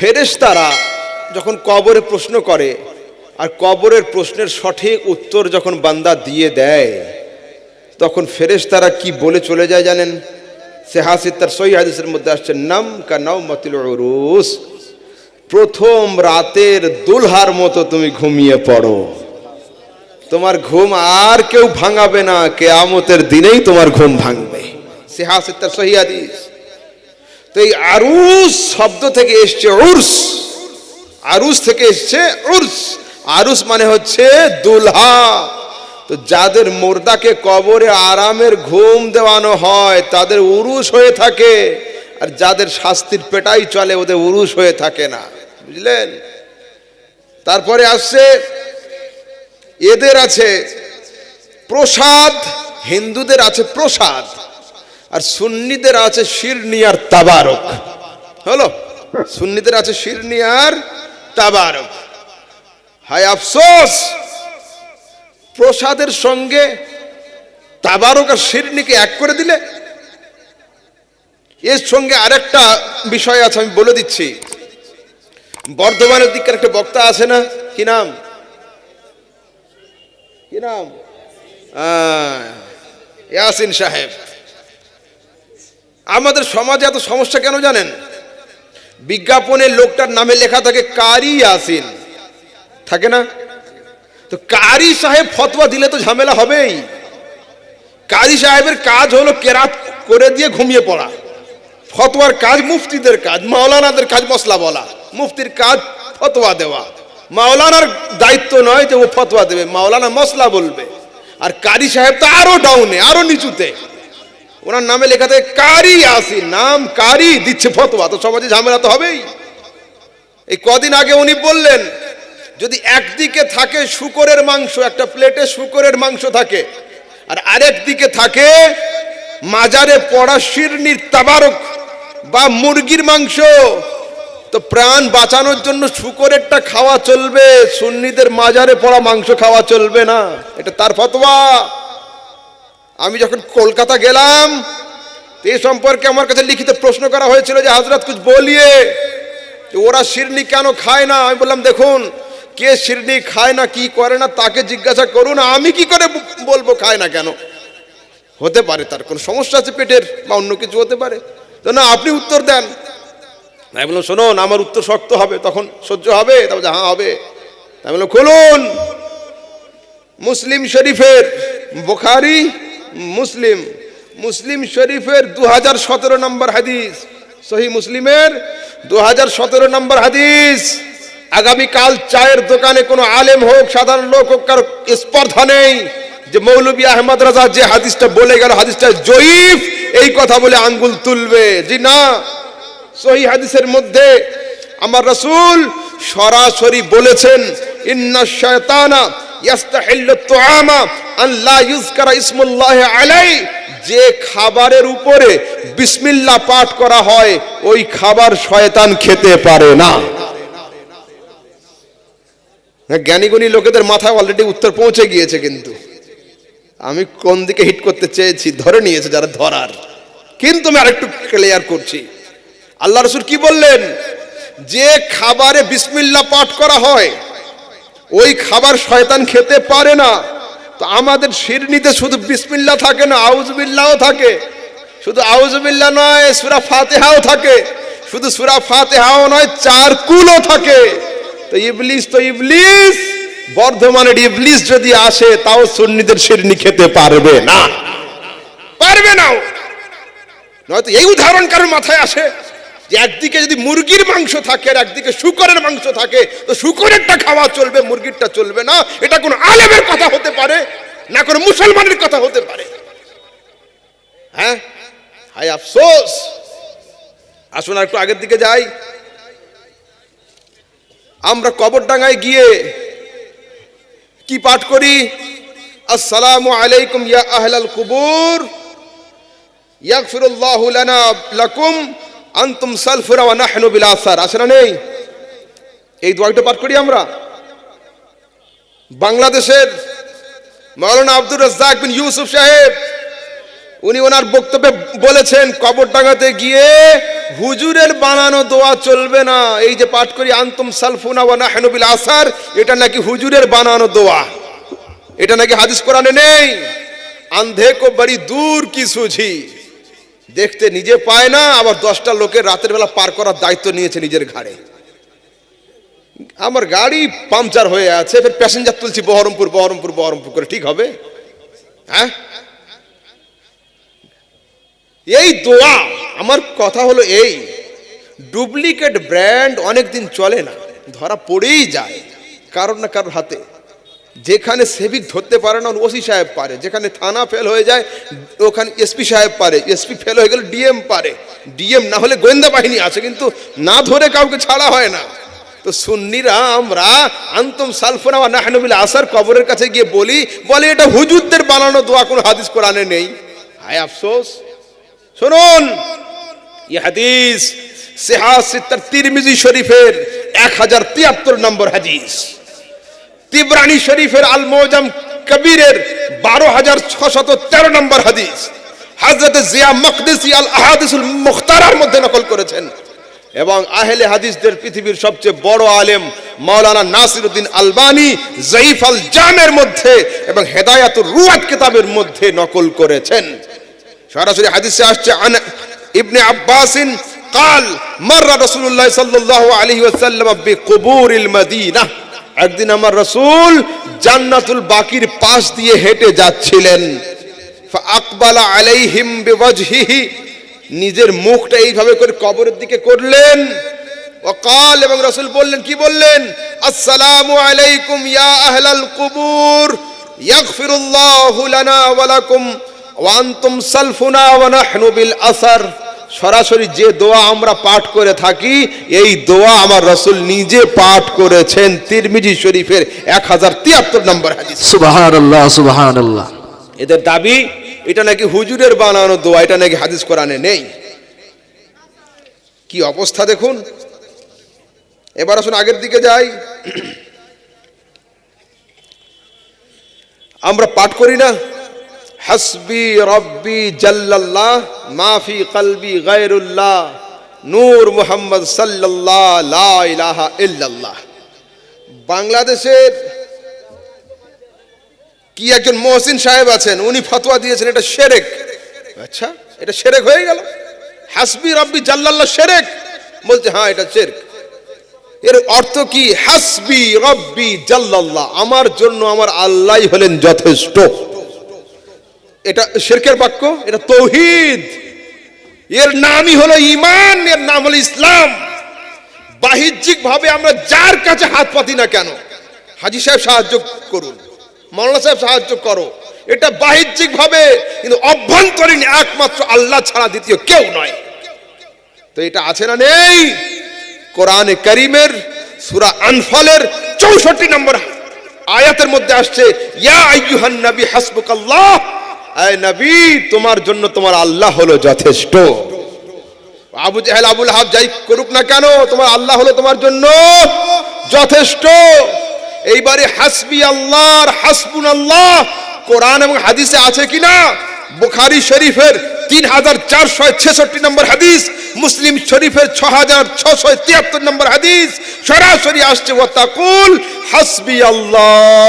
ফেরেশতারা যখন কবরে প্রশ্ন করে, আর কবরের প্রশ্নের সঠিক উত্তর যখন বান্দা দিয়ে দেয়, তখন ফেরেশতারা কি বলে চলে যায় জানেন? সে হাসিদ তার সই হাদিসের মধ্যে আসছে, নাম কা নাও মতিল উরুস, প্রথম রাতের দুলহার মতো তুমি ঘুমিয়ে পড়ো। তোমার ঘুম আর কেউ ভাঙাবে না, কেয়ামতের দিনেই তোমার ঘুম ভাঙবে। সে হাসিদ তার সহি হাদিস। তো এই আরুস শব্দ থেকে এসছে উর্স। আরুস থেকে এসছে উর্স। আরুস মানে হচ্ছে দুলহা। তো যাদের মোর্দাকে কবরে আরামের ঘুম দেওয়ানো হয়, তাদের উরুস হয়ে থাকে। আর যাদের শাস্তির পেটাই চলে, ওদের উরুস হয়ে থাকে না। বুঝলেন? তারপরে আসছে, এদের আছে প্রসাদ, হিন্দুদের আছে প্রসাদ। আর সুন্নিদের আছে শিরনি আর তাবারক। হলো? সুন্নিদের আছে শিরনি আর তাবারক। হায় আফসোস! প্রসাদের সঙ্গে তাবারক আর শিরনিকে এক করে দিলে? এর সঙ্গে আরেকটা বিষয় আছে, আমি বলে দিচ্ছি। বর্ধমানের দিকের একটা বক্তা আছে না? কি নাম? কি নাম? ইয়াসিন সাহেব। আমাদের সমাজে এত সমস্যা কেন জানেন? বিজ্ঞাপনে লোকটার নামে লেখা থাকে, কারি ইয়াসিন। থাকে না? তো কারি সাহেব ফতোয়া দিলে তো ঝামেলা হবেই। কারি সাহেবের কাজ হলো কেরাত করে দিয়ে ঘুমিয়ে পড়া। ফতোয়ার কাজ মুফতিদের কাজ, মাওলানাদের কাজ মশলা বলা, মুফতির কাজ ফতোয়া দেওয়া। মাওলানার দায়িত্ব নয় যে ও ফতোয়া দেবে, মাওলানা মশলা বলবে। আর কারি সাহেব তো আরও ডাউনে আরও নিচুতে। ওনার নামে লেখা থাকে কারি আসি, নাম কারি দিচ্ছে ফতোয়া, তো সমাজে ঝামেলা তো হবেই। এই কদিন আগে উনি বললেন, যদি একদিকে থাকে শুকরের মাংস, একটা প্লেটে শুকরের মাংস থাকে, আর আরেক দিকে থাকে মাজারে পড়া শিরনির তাবারক বা মুরগির মাংস, তো প্রাণ বাঁচানোর জন্য শুকরেরটা খাওয়া চলবে, সুন্নিদের মাজারে পড়া মাংস খাওয়া চলবে না, এটা তার ফতোয়া। আমি যখন কলকাতা গেলাম এই সম্পর্কে আমার কাছে লিখিত প্রশ্ন করা হয়েছিল যে হাজরত কুছ বলিয়ে যে ওরা শিরনি কেন খায় না? আমি বললাম, দেখুন, কে শিরনি খায় না, কি করে না, তাকে জিজ্ঞাসা করুন, আমি কি করে বলব খায় না কেন? হতে পারে তার কোনো সমস্যা আছে পেটের, বা অন্য কিছু হতে পারে। তো না, আপনি উত্তর দেন। আমি বললাম, শোনুন, আমার উত্তর শক্ত হবে, তখন সহ্য হবে? তারপর হ্যাঁ হবে। আমি বললাম, খুলুন। মুসলিম শরীফের বুখারি মুসলিম মুসলিম শরীফের দু হাজার সতেরো নম্বর হাদিস। সহি মুসলিমের দু হাজার সতেরো নম্বর হাদিস। আগামীকাল চায়ের দোকানে কোনো আলেম হোক, সাধারণ লোক হোক, কারও স্পর্ধা নেই। যে মৌলবী আহমদ রাজা যে হাদিসটা বলে গেল, হাদিসটা জয়ীফ, এই কথা বলে আঙ্গুল তুলবে। জি না, সহি হাদিসের মধ্যে আমার রসুল সরাসরি বলেছেন, ইন্না শায়তানা ইয়াস্তাহিল্লু যে খাবারের উপরে বিসমিল্লাহ পাঠ করা হয়, ওই খাবার শয়তান খেতে পারে না। জ্ঞানীগুণী লোকেদের মাথায় অলরেডি উত্তর পৌঁছে গিয়েছে কিন্তু। আমি কোন দিকে হিট করতে চেয়েছি, ধরে নিয়েছে যারা ধরার। কিন্তু আমি আরেকটু ক্লিয়ার করছি। আল্লাহ রসুল কি বললেন? যে খাবারে বিসমিল্লা পাঠ করা হয় ওই খাবার শয়তান খেতে পারে না। তো আমাদের শিরনিতে শুধু বিসমিল্লা থাকে না আউজবিল্লাও থাকে। শুধু আউজবিল্লা নয়, সুরা ফাতেহাও থাকে। শুধু সুরা ফাতেহাও নয়, চার কুলও থাকে। তো ইবলিস তো ইবলিস, বর্ধমানের ইবলিস যদি আসে, তাও সুন্নিদের শিরনি খেতে পারবে না। পারবে না নয়তো এই উদাহরণ কারোর মাথায় আসে। যে একদিকে যদি মুরগির মাংস থাকে আর একদিকে শুকরের মাংস থাকে, তো শুকরেরটা খাওয়া চলবে, মুরগিরটা চলবে না। এটা কোনো আলেমের কথা হতে পারে, না কোনো মুসলমানের কথা হতে পারে। হ্যাঁ? হাই আফসোস! আসুন আর একটু আগের দিকে যাই। আমরা কবরডাঙ্গায় গিয়ে কি পাঠ করি? আসসালামু আলাইকুম ইয়া আহলাল কুবুর, ইয়াগফিরুল্লাহু লানা লাকুম আনতুম সালফুরা ওয়া নাহনু বিল আসার। না নেই? এই দোয়াটা পাঠ করি আমরা। বাংলাদেশের মাওলানা আব্দুর রাজ্জাক বিন ইউসুফ সাহেব, উনি ওনার বক্তব্যে বলেছেন, কবর ডাঙাতে গিয়ে হুজুরের বানানো দোয়া চলবে না। এই যে পাঠ করি, আন্তম সালফুনা ওয়া নাহনু বিল আসার, এটা নাকি হুজুরের বানানো দোয়া। এটা নাকি হাদিস কোরআনে নেই? আন্ধে কো বড়ি দূর কি সুঝি? দেখতে নিজে পায় না, আবার দশটা লোকের রাতের বেলা পার করার দায়িত্ব নিয়েছে নিজের ঘাড়ে। আমার গাড়ি পাংচার হয়ে আছে, ফের প্যাসেঞ্জার তুলছি বহরমপুর বহরমপুর বহরমপুর করে ঠিক হবে? হ্যাঁ? এই দোয়া, আমার কথা হলো এই, ডুপ্লিকেট ব্র্যান্ড অনেক দিন চলে না, ধরা পড়েই যায়, কারোর না কারোর হাতে। যেখানে সেভিক ধরতে পারে না ওসি সাহেব পারে। যেখানে থানা ফেল হয়ে যায়, ওখানে এসপি সাহেব পারে। এসপি ফেল হয়ে গেলে ডিএম পারে। ডিএম না হলে গোয়েন্দা বাহিনী আছে, কিন্তু না ধরে কাউকে ছাড়া হয় না। তো সুন্নিরা, আমরা আন্তম সালফোনা নাহনবিল আসার কবরের কাছে গিয়ে বলি, বলে এটা হুজুরদের বানানো দোয়া, কোনো হাদিস কোরআনে নেই। হায় আফসোস। শুনুন, এই হাদিস সেহাসিত্তার তিরমিজি শরীফের এক হাজার তিয়াত্তর নম্বর হাদিস। তিবরানি শরীফের আল মোজাম কবিরের বারো হাজার ছশত তেরো নম্বর হাদিস হাজরত জিয়া মকদিসি আল আহাদিসুল মুখতারার মধ্যে নকল করেছেন এবং আহলে হাদিসদের পৃথিবীর সবচেয়ে বড় আলেম মাওলানা নাসিরউদ্দিন আলবানি জয়ীফ আল জামের মধ্যে এবং হেদায়াতুর রুয়াত কিতাবের মধ্যে নকল করেছেন সরাসরি হাদিসে আসছে আন ইবনে আব্বাসিন قال مر رسول الله صلى الله عليه وسلم بقبور المدينه একদিন আমার রাসূল জান্নাতুল বাকির পাশ দিয়ে হেঁটে যাচ্ছিলেন। ফাকবালা আলাইহিম বিওয়াজহিহি, নিজের মুখটা এইভাবে করে কবরের দিকে করলেন। ওকাল এবং রাসূল বললেন, কি বললেন? আসসালামু আলাইকুম ইয়া আহলাল কুবুর, ইয়াগফিরুল্লাহু লানা ওয়া লাকুম ওয়ান্তুম সালফুনা ওয়া নাহনু বিল আসার। সরাসরি যে দোয়া আমরা পাঠ করে থাকি এই দোয়া আমার রসুল নিজে পাঠ করেছেন তিরমিজি শরীফের এক হাজার তিয়াত্তর নম্বর হাদিস। সুবাহান আল্লাহ সুবাহান আল্লাহ এদের দাবি এটা নাকি হুজুরের বানানো দোয়া এটা নাকি হাদিস কোরআনে নেই? কি অবস্থা দেখুন। এবার আসুন আগের দিকে যাই। আমরা পাঠ করি না। হাসবি রব্বি জাল্লাল্লাহ, মাফি কলবি গায়রুল্লাহ, নূর মুহাম্মদ সাল্লাল্লাহ, লা ইলাহা ইল্লাল্লাহ। বাংলাদেশের কি একজন মহসিন সাহেব আছেন, উনি ফতোয়া দিয়েছেন, এটা সেরেক। আচ্ছা এটা সেরেক হয়ে গেল। হাসবি রব্বি জাল্লাল্লাহ সেরেক। বলছে হ্যাঁ এটা সেরেক। এর অর্থ কি? হাসবি রব্বি জাল্লাল্লাহ। আমার জন্য আমার আল্লাহ হলেন যথেষ্ট। এটা শেরকের বাক্য, এটা তৌহিদ। এর নামই হলো ইমান এর নাম হলো ইসলাম। বাহ্যিক ভাবে আমরা যার কাছে হাত পাতি না কেন, হাজি সাহেব সাহায্য করুন মৌলানা সাহেব সাহায্য করো। এটা বাহ্যিক ভাবে কিন্তু অভ্যন্তরীণ একমাত্র আল্লাহ ছাড়া দ্বিতীয় কেউ নয়। তো এটা আছে না নেই? কোরআনে করিমের, সুরা আনফলের চৌষট্টি নম্বর আয়াতের মধ্যে আসছে, ইয়া আইয়ুহান নবী হাসবুকাল্লাহ। নবী, তোমার জন্য তোমার আল্লাহ হলো যথেষ্ট। আবু জাহেল, আবুল হাব যাই করুক না কেন, তোমার আল্লাহ হলো তোমার জন্য যথেষ্ট। এইবারে হাসবি আল্লাহর হাসবুন আল্লাহ, কোরআন এবং হাদিসে আছে কিনা বুখারি শরীফের তিন হাজার চারশো ছেষট্টি নম্বর হাদিস, মুসলিম শরীফের ছ হাজার ছশো তিয়াত্তর নম্বর হাদিস, সরাসরি আসছে ওয়াতাকুল হাসবি আল্লাহ।